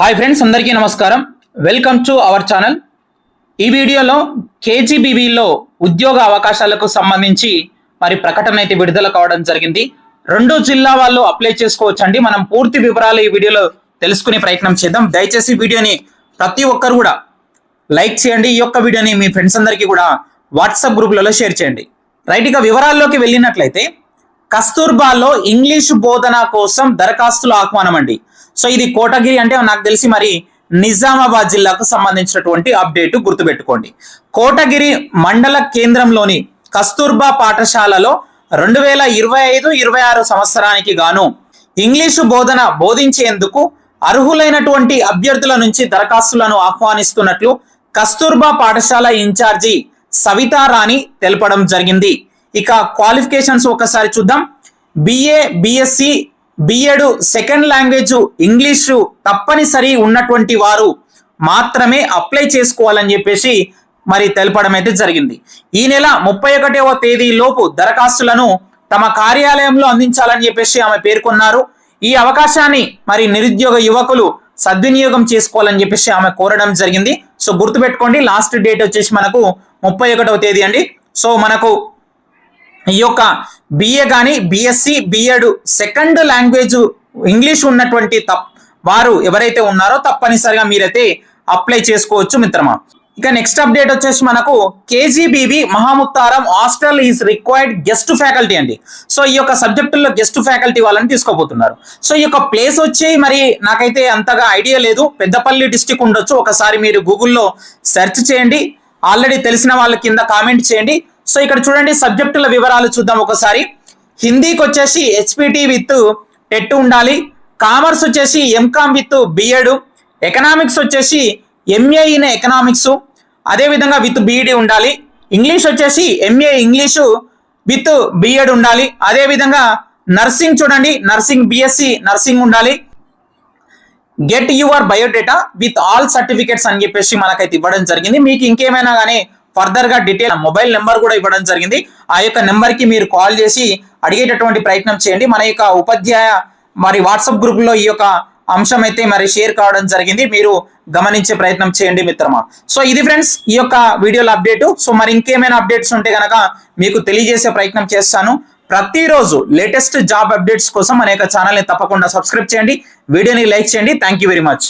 Hi friends అందరికీ నమస్కారం. Welcome to our channel ఈ వీడియోలో కేజీబీవీలో ఉద్యోగ అవకాశాలకు సంబంధించి మరి ప్రకటన అయితే విడుదల కావడం జరిగింది. రెండు జిల్లా వాళ్ళు అప్లై చేసుకోవచ్చండి. మనం పూర్తి వివరాలు ఈ వీడియోలో తెలుసుకునే ప్రయత్నం చేద్దాం. దయచేసి వీడియోని ప్రతి ఒక్కరు కూడా లైక్ చేయండి. ఈ యొక్క వీడియోని మీ ఫ్రెండ్స్ అందరికీ కూడా వాట్సాప్ గ్రూపులలో షేర్ చేయండి. రైట్ ఇక వివరాల్లోకి వెళ్ళినట్లయితే కస్తూర్బాలో ఇంగ్లీష్ బోధన కోసం దరఖాస్తుల ఆహ్వానం అండి సో ఇది కోటగిరి అంటే నాకు తెలిసి మరి నిజామాబాద్ జిల్లాకు సంబంధించినటువంటి అప్డేట్ గుర్తుపెట్టుకోండి. కోటగిరి మండల కేంద్రంలోని కస్తూర్బా పాఠశాలలో రెండు వేల ఇరవై ఐదు ఇరవై ఆరు సంవత్సరానికి గాను ఇంగ్లీషు బోధన బోధించేందుకు అర్హులైనటువంటి అభ్యర్థుల నుంచి దరఖాస్తులను ఆహ్వానిస్తున్నట్లు కస్తూర్బా పాఠశాల ఇన్ఛార్జి సవితారాణి తెలపడం జరిగింది. ఇక క్వాలిఫికేషన్స్ ఒకసారి చూద్దాం. BA BSc BEd second language English తప్పనిసరి ఉన్నటువంటి వారు మాత్రమే అప్లై చేసుకోవాలని చెప్పేసి మరి తెలపడం అయితే జరిగింది. ఈ నెల ముప్పై ఒకటవ తేదీ లోపు దరఖాస్తులను తమ కార్యాలయంలో అందించాలని చెప్పేసి ఆమె పేర్కొన్నారు. ఈ అవకాశాన్ని మరి నిరుద్యోగ యువకులు సద్వినియోగం చేసుకోవాలని చెప్పేసి ఆమె కోరడం జరిగింది. సో గుర్తుపెట్టుకోండి లాస్ట్ డేట్ వచ్చేసి మనకు ముప్పై ఒకటవ తేదీ అండి. సో మనకు ఈ యొక్క బిఏ కానీ BSc BEd second language English ఉన్నటువంటి తప్ వారు ఎవరైతే ఉన్నారో తప్పనిసరిగా మీరైతే అప్లై చేసుకోవచ్చు మిత్రమా. ఇక నెక్స్ట్ అప్డేట్ వచ్చేసి మనకు KGBV Mahamuttaram hostel is required guest faculty అండి. సో ఈ యొక్క సబ్జెక్టుల్లో గెస్ట్ ఫ్యాకల్టీ వాళ్ళని తీసుకోబోతున్నారు. సో ఈ యొక్క ప్లేస్ వచ్చి మరి నాకైతే అంతగా ఐడియా లేదు. పెద్దపల్లి డిస్టిక్ ఉండొచ్చు. ఒకసారి మీరు గూగుల్లో సెర్చ్ చేయండి. ఆల్రెడీ తెలిసిన వాళ్ళ కింద కామెంట్ చేయండి. సో ఇక్కడ చూడండి సబ్జెక్టుల వివరాలు చూద్దాం ఒకసారి. హిందీకి వచ్చేసి హెచ్పిటి విత్ టెట్ ఉండాలి. కామర్స్ వచ్చేసి ఎంకామ్ విత్ బిఎడ్ ఎకనామిక్స్ వచ్చేసి ఎంఏ ఇన్ ఎకనామిక్స్ అదేవిధంగా విత్ బీఈడి ఉండాలి. ఇంగ్లీష్ వచ్చేసి ఎంఏ ఇంగ్లీషు విత్ బిఎడ్ ఉండాలి. అదేవిధంగా నర్సింగ్ చూడండి. నర్సింగ్ బిఎస్సి నర్సింగ్ ఉండాలి. Get your biodata with all certificates అని చెప్పేసి మనకైతే ఇవ్వడం జరిగింది. మీకు ఇంకేమైనా కానీ ఫర్దర్గా డీటెయిల్ మొబైల్ నెంబర్ కూడా ఇవ్వడం జరిగింది. ఆ యొక్క నెంబర్కి మీరు కాల్ చేసి అడిగేటటువంటి ప్రయత్నం చేయండి. మన యొక్క ఉపాధ్యాయ మరి వాట్సాప్ గ్రూప్లో ఈ యొక్క అంశం అయితే మరి షేర్ కావడం జరిగింది. మీరు గమనించే ప్రయత్నం చేయండి మిత్రమా. సో ఇది ఫ్రెండ్స్ ఈ యొక్క వీడియోల అప్డేట్ సో మరి ఇంకేమైనా అప్డేట్స్ ఉంటే గనక మీకు తెలియజేసే ప్రయత్నం చేస్తాను. ప్రతిరోజు లేటెస్ట్ జాబ్ అప్డేట్స్ కోసం మన యొక్క ఛానల్ని తప్పకుండా సబ్స్క్రైబ్ చేయండి. వీడియోని లైక్ చేయండి. Thank you very much